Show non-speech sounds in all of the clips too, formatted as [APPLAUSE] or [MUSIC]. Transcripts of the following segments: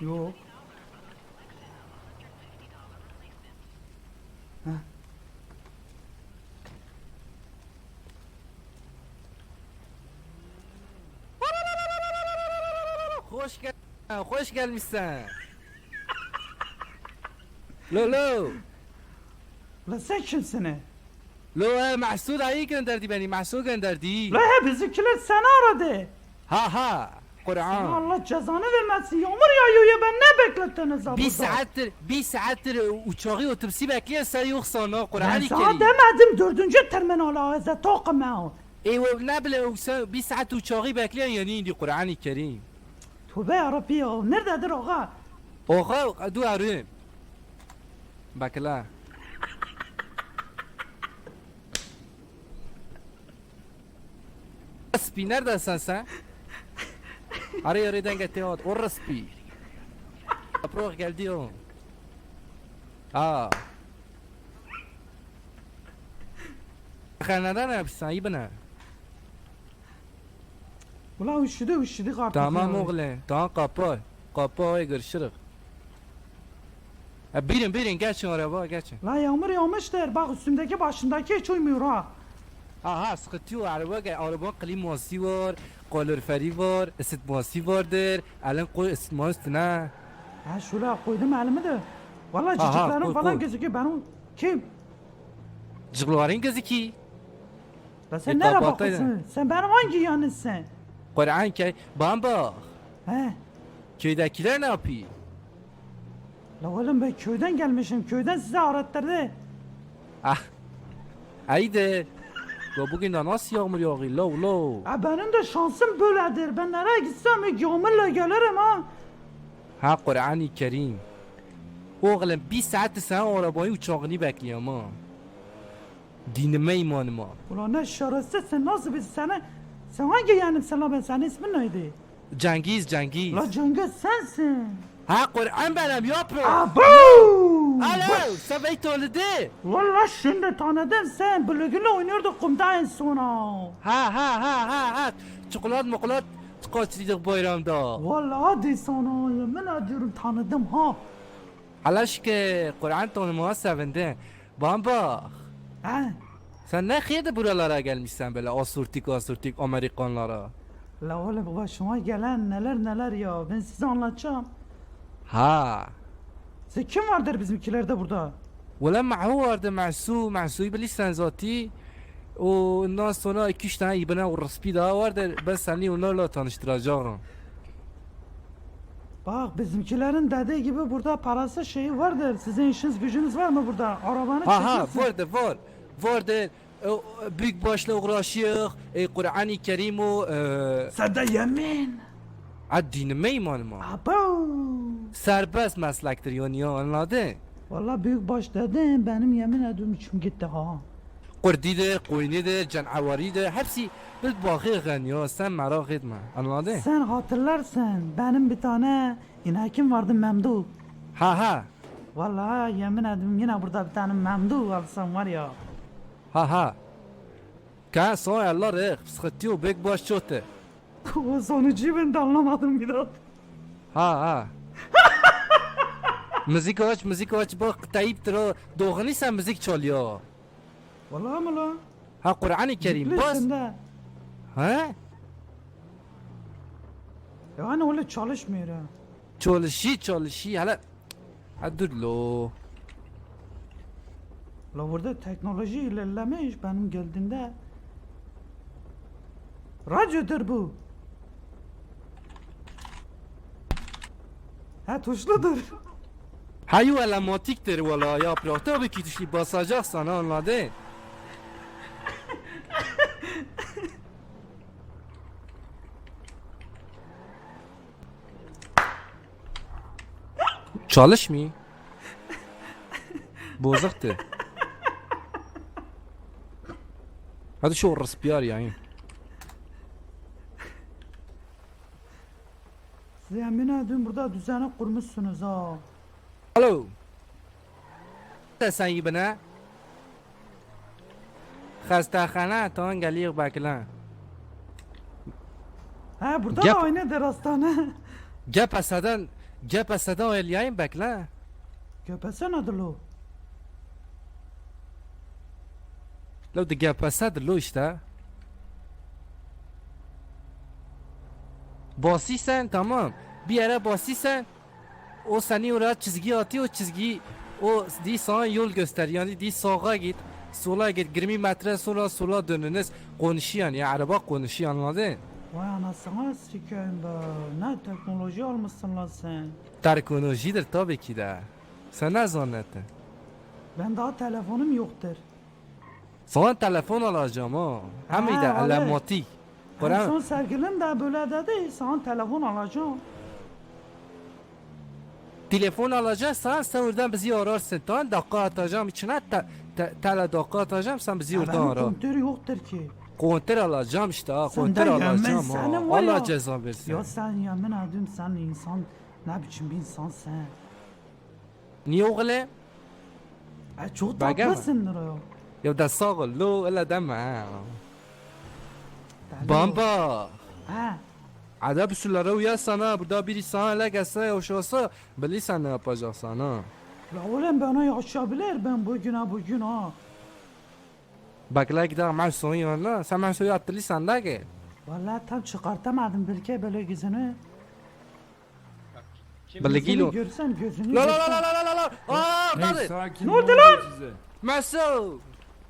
York. Huh? خوشگل خوشگل میستن لو لو لا سنه لو محسود هایی کن دردی بینی محسود کن دردی لا هی بزی کلت سنه ها ها Kur'an. Allah cezanı vermesin. Yağmur yağıyor ya ben ne beklettiniz ha Bir burada? saattir, bir saattir uçağı otobüsü bekleyen sen yoksan o Ben Kur'an-ı sana Kerim. demedim dördüncü terminala ağzı takma. E ve ne bile sen bir saat uçağı bekleyen yani indi Kur'an-ı Kerim. Tövbe yarabbi ya. Nerededir ağa? Oha du arıyorum. Bak la. Raspi neredesin sen? Araya aradan getir o o Raspi. Apro geldi o. Aa. Kanada ne iyi bana? Ulan üşüdü üşüdük artık. Tamam ya. oğlum. Tamam kapı. Kapı görüşürüz. Ha, birin birin geçin araba geçin. La yağmur yağmıştır. Bak üstümdeki başındaki hiç uymuyor ha. Aha sıkıntı yok araba araba kliması var kaloriferi var ısıtması vardır Alan koy ısıtma üstüne Ha şöyle koydum elimi de. Valla ciciklerim koy, falan koy. gözüküyor. Benim kim? Cıglıların gözü ki La sen E, nereye bakıyorsun? Sen benim hangi yanısın? Kur'an ki bamba He. köydekiler ne yapıyor? La oğlum ben köyden gelmişim. Köyden size öğrettirdi. Ah Haydi Ya bugün de nasıl yağmur yağıyor lo lo Ha benim de şansım böyledir. Ben nereye gitsem ilk yağmurla gelirim ha. Ha Kur'an-ı Kerim Oğlum bir saat sen arabayı uçağını bekliyorum ha Dinime imanıma Ulan ne şerefsizsin nasıl biz seni... Sen hangi yanımsın la ben senin ismin neydi? Cengiz Cengiz La Cengiz sensin. Ha Kur'an benim yapma Abu! Alo sen beni tanıdı Valla şimdi tanıdım sen. Bülügünle oynuyorduk kumda en sona. Ha ha ha ha ha. Çikolat mokolat kaçırdık bayramda. Valla hadi sana yemin ediyorum tanıdım ha. Halaş ki Kur'an tanımaya sevindi. Bamba Ha? sen ne khiyede buralara gelmişsen böyle asurtik asurtik Amerikanlara. La oğlum başıma gelen neler neler ya. Ben size anlatacağım. Ha. Siz kim vardır bizimkilerde burada? Valla معه vardı Mahsu, Mahsu'yu bilirsen zati. O ondan sonra iki üç tane ibne o respi daha vardır. Ben seni onlarla tanıştıracağım. Bak bizimkilerin dediği gibi burada parası şeyi vardır. Sizin işiniz gücünüz var mı burada? Arabanı Ha ha çekilsin. vardır var. Vardır. O, büyük başla uğraşıyor. E, Kur'an-ı Kerim o. E, Sada yemin. Ha dinime imanıma. Abo. Serbest meslektir yani ya anladın? Valla büyük baş dedim benim yemin ediyorum içim gitti ha. Kurdidir, koyunidir, canavaridir hepsi bir bakıyorsun ya sen merak etme anladın? Sen hatırlarsın benim bir tane inekim vardı Memdu. Ha ha Valla yemin ediyorum yine burada bir tane Memdu alsam var ya. ha ha. Kan sonra Allah reh sıkıntı yok büyük baş çöktü. O sonucu ben de anlamadım bir daha. Ha ha. [LAUGHS] müzik aç müzik aç bak Tayyip'tir o doğru sen müzik çalıyor. Valla mı lan? Ha Kur'an-ı Kerim bas. Ha? Yani öyle çalışmıyor ha. Çalışı çalışı hala. Ha dur lo. La burada teknoloji ilerlemiş benim geldiğinde. Radyodur bu. Ha tuşludur. Hayu elematiktir valla ya tabii ki tuşu basacaksan anladın? Çalışmıyor. Bozuktu. Hadi şu orası bir yani. Ediyorum burada düzeni kurmuşsunuz ha. Alo. Ne sen ibne? Xastaxana ton geliyor bakla. Ha burada Gap- da aynıdır hastane. Cep Sedan Elyayım bekle. Köpese nedir lo? Lo de Cep Esed lo işte. Basıysan tamam. Bir yere basıysan o seni oraya çizgi atıyor o çizgiyi o di sana yol gösteriyor yani di sağa git sola git 20 metre sonra sola dönünüz konuşuyor yani araba konuşuyor anladın? Vay anasını sikeyim be. Ne teknoloji almışsın lan sen. Teknolojidir tabii ki de. Sen ne zannettin? Ben daha telefonum yoktur. Sana telefon alacağım ha. Hem de. En Kur'an son sevgilim de böyle dedi. Sana telefon alacağım. Telefon alacaksan sen oradan bizi ararsın. Tamam dakika atacağım içine te, te, tele dakika atacağım sen bizi oradan ara. kontör yoktur ki. Kontör alacağım işte ha. Sen Kontör alacağım ha. Allah ceza versin. Ya sen yemin ediyorum sen insan ne biçim bir insansın. Niye oğlum? E çok Baga mı? tatlısındır o. Ya da sağ ol. Lo öyle deme ha. Bamba. Ha. Adab usullara uyarsana. Burada biri sana ele gelse yaşasa bilirsen ne yapacaksan ha. La oğlum bana yaşayabilir ben bugüne bugün ha. Bekle gidelim ben son yanına. Sen soyu attırırsan da gel. Vallahi tam çıkartamadım belki böyle gözünü. Böyle gel Gözünü o. görsen gözünü La la la la la la la. Aa, Hey hadi. sakin Ne olun oldu lan? size. Mesut.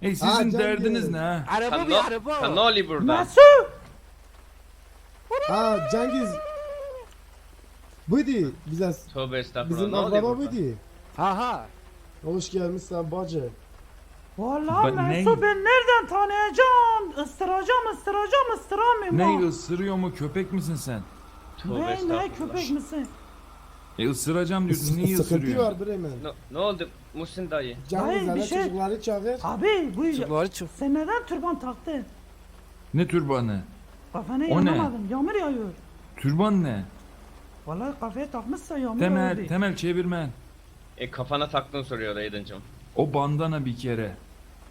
Hey Ha, sizin Cengiz. derdiniz ne ha? Araba Sen bir ne, araba. sen ne oluyor burada? Mesut! Ha Cengiz. Buydu bize Tövbe estağfurullah. bizim ne oluyor akraba burada? buydu. Ha ha. Hoş gelmişsin bacı. Vallahi Ben Mesut ne- ben nereden tanıyacağım? Istıracağım ısıracağım ıstıramıyorum ha. Ne ısırıyor mu köpek misin sen? Tövbe Ne ne estağfurullah. köpek misin? E ısıracağım diyorsun niye sıkıntı ısırıyor? var Bremen. Ne, ne oldu Muhsin dayı? Cengiz Hayır, bir hele şey- çocukları çağır. Abi bu Çıkları çık. sen neden türban taktın? Ne türbanı? Kafana O ne? yanamadım. Yağmur yağıyor. Türban ne? Vallahi kafaya takmışsa yağmur Temel, yağıyor. temel çevirmen. E kafana taktın soruyor Aydın'cım. O bandana bir kere.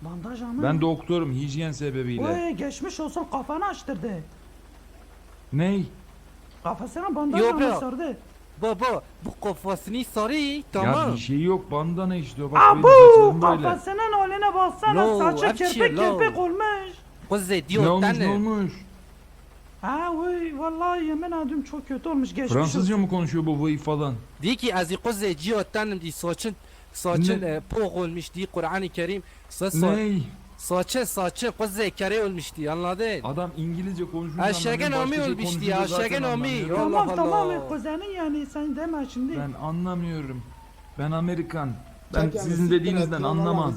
Bandaj ama. Ben doktorum hijyen sebebiyle. Oy geçmiş olsun kafanı açtırdı. Ney? Kafasına bandaj Yok, ama yok. sardı. Baba bu kafasını sarı Ya tamam. bir şey yok bandana işte o. Bak benim bu saçlarım böyle. kafasının haline baksana No, saçı hepsi kirpik kirpik olmuş. Kız Ne olmuş ne tane. olmuş? Ha oy vallahi yemin ediyorum çok kötü olmuş geçmiş Fransızca olsun. mı konuşuyor bu vıy falan? Diyor ki az kız diyor tane di saçın saçın e, poğ olmuş diye Kur'an-ı Kerim. Sa sa Ney? saçı saçı kız kere olmuş diye anladın? Adam İngilizce konuşunca Aşağı anlamıyorum, nami başka şey olmuş diye konuşunca aşağı zaten nami. anlamıyorum. Tamam tamam Allah. kuzenin yani sen deme şimdi. Ben anlamıyorum. Ben Amerikan. Ben Cengiz, sizin dediğinizden anlamam.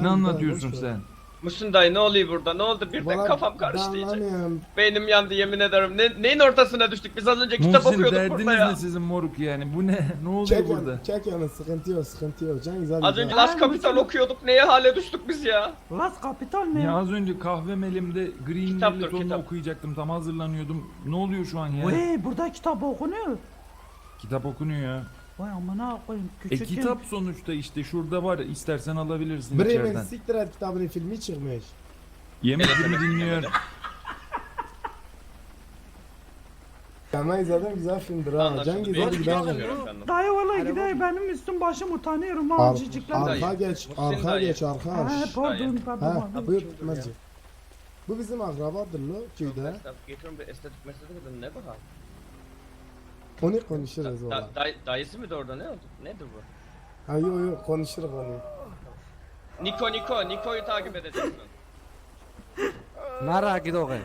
Ne anlatıyorsun sen? Muhsin dayı ne oluyor burada? Ne oldu? Birden Vallahi kafam karıştı iyice. anlamıyorum. Beynim yandı yemin ederim. Ne, neyin ortasına düştük? Biz az önce kitap Muhsin okuyorduk derdiniz burada ya. ne sizin moruk yani? Bu ne? Ne oluyor Çek burada? yanı, çek yanı sıkıntı yok sıkıntı yok. Cengiz hadi. Az önce. Las Kapital okuyorduk. Neye hale düştük biz ya? Las Kapital mi? Ya az önce kahvem elimde Green Kitaptır, Millet kitap. okuyacaktım. Tam hazırlanıyordum. Ne oluyor şu an ya? Vay burada kitap okunuyor. Kitap okunuyor ya. Vay amına koyayım E küçük kitap sonuçta işte şurada var. İstersen alabilirsin Bremen içeriden. siktir et kitabının filmi çıkmış. Yemek gibi dinliyor. Kemal zaten güzel filmdir ha. Anlaşıldı. Cengiz Bir hadi iki gidelim. anlamıyorum efendim. Dayı valla mı? benim üstüm başım utanıyorum ha Ar cicikler. Dayı. arka geç, Muhsin arka dayı. geç, arka Ha pardon. Ha, pardon. buyur tutmacı. Bu bizim akrabadır lo köyde. Getiriyorum bir estetik mesleği dedim ne bu ha? Onu konuşuruz Da, valla. day, dayısı mı da orada ne oldu? Nedir bu? Ha yok yok konuşuruz onu. Niko Niko, Niko'yu takip edeceksin. Nereye gidiyorsun?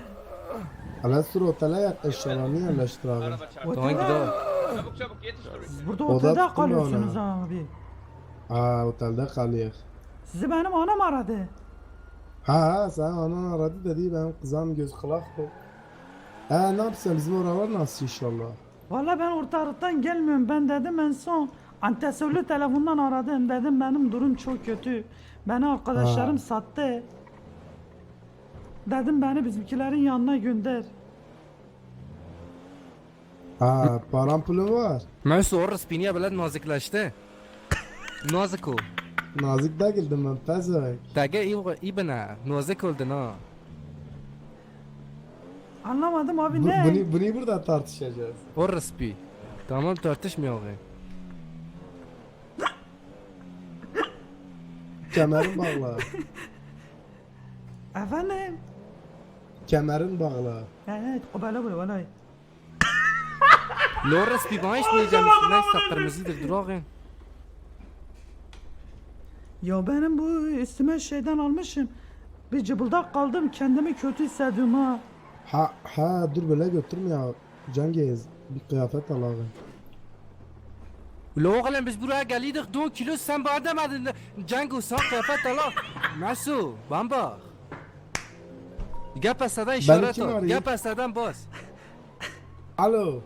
Hala sür otele yaklaşır onu yerleştir abi. Araba çarptı. Tamam gidiyor. Çabuk çabuk yetiş dur. Burada Oda otelde tuttum kalıyorsunuz ona. abi. Ha otelde kalıyor. Sizi benim anam aradı. Ha ha sen anan aradı dedi benim kızım göz kulak ol. Ha ne yapsın bizim oralar nasıl inşallah. Valla ben ortalıktan gelmiyorum. Ben dedim en son antesörlü telefondan aradım. Dedim benim durum çok kötü. Beni arkadaşlarım Ha. sattı. Dedim beni bizimkilerin yanına gönder. Ha param pulun var. Mesut o spiniye böyle nazikleşti. Nazik o. Nazik de girdim ben pezek. Tage ibne. Nazik oldun ha. Anlamadım abi Bu, ne? bunu, bunu burada tartışacağız. O respi. Tamam tartışmıyor ağabey. Kemerin bağla. [LAUGHS] Efendim? Kemerin bağla. Evet, kubala bu vallahi. Loris bir bana hiç diyeceğim. Neyse kırmızıdır dur ağabey. Ya benim bu üstüme şeyden almışım. Bir cıbıldak kaldım kendimi kötü hissediyorum ha. Ha ha dur böyle götürme ya. Cengiz bir kıyafet al abi. Ula oğlum biz buraya geliydik 2 kilo sen bana demedin de Cengo sen kıyafet ala. Nasıl? Bamba. Gel pastadan işaret al. arıyor? Gel pastadan bas. Alo.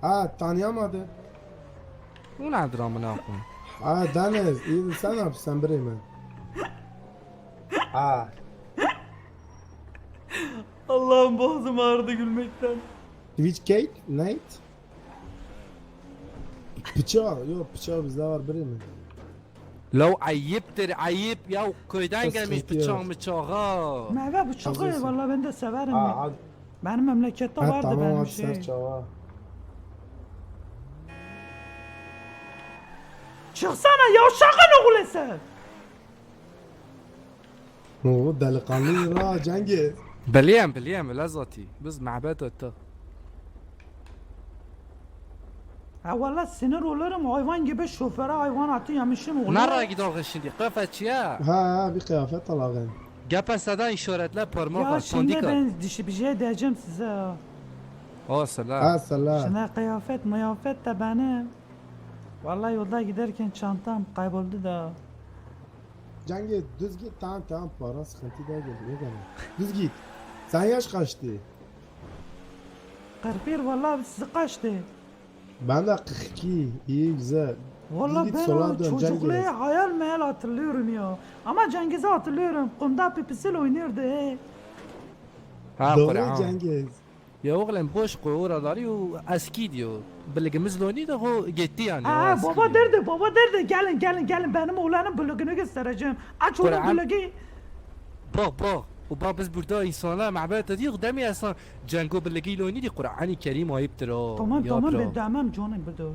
Ha tanıyamadı. Bu nedir amına koyayım? Ha Deniz iyi sen ne yapıyorsun bre mi? Ha. Allah'ım boğazım ağrıdı gülmekten. Twitch Kate? Nate? Bıçağı yok bıçağı bizde var bre mi? Lo ayıptır ayıp ya köyden Kız gelmiş bıçak yok. bıçağı. Meyve bıçağı Hazırsın. vallahi ben de severim. Ya. hadi. Benim memlekette Ha, vardı tamam benim hadi şey. çava. Çıksana yavşakın oğlu sen. Oo delikanlı ha Cengiz. Biliyorum biliyorum la zati. Biz mabet öttük. Ha valla sinir olurum hayvan gibi şoföre hayvan atı yemişim oğlum. Nereye gidiyoruz şimdi? Kafetçiye. Ha bir kıyafet al abi. Gel pastadan işaretle parmak Ya at. şimdi Sondik at. ben dişi bir şey diyeceğim size. ha. O selam. Ha selam. Şimdi kıyafet mıyafet de benim. Vallahi yolda giderken çantam kayboldu da. Cengiz düz git tamam tamam para sıkıntı değil ne demek. Düz git. Sen yaş kaçtı? 41 vallahi sizi kaçtı. Ben de 42. İyi güzel. Vallahi git ben o çocukluğu hayal meyal hatırlıyorum ya. Ama Cengiz'i hatırlıyorum. Kumda pipisiyle oynuyordu he. Ha Doğru Kur'an. Cengiz. Ya oğlum boş koy oraları yo eski diyor. Bilgimiz loni de o gitti yani. Ha baba diyor. derdi baba derdi gelin gelin gelin benim oğlanın blogunu göstereceğim. Aç onun blogu. Bak bak. وباب biz burada insanlar mabet ediyor demiyorsan Cengo bilgi loni di Kur'an-ı Kerim ayıptır o. Tamam Ya tamam bro. ben demem canım bu da.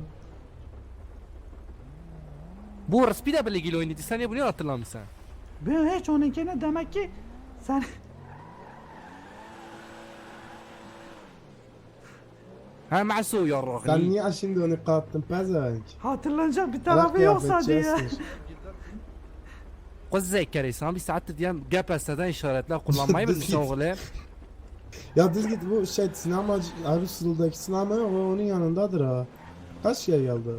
Bu resmi de bilgi loni di sen ya bunu hatırlamıyorsun. Ben hiç onunkine demek ki sen Ha masu ya Sen rahli. niye şimdi onu kattın pezevenk? hatırlanacak bir Allah tarafı yoksa diye. Kız zekeri sana bir saattir diyem gap estadan işaretler kullanmayı mı Düz düşün git. oğlum? Ya düz git bu şey sinema Arusulu'daki sinema yok onun yanındadır ha. Kaç şey geldi?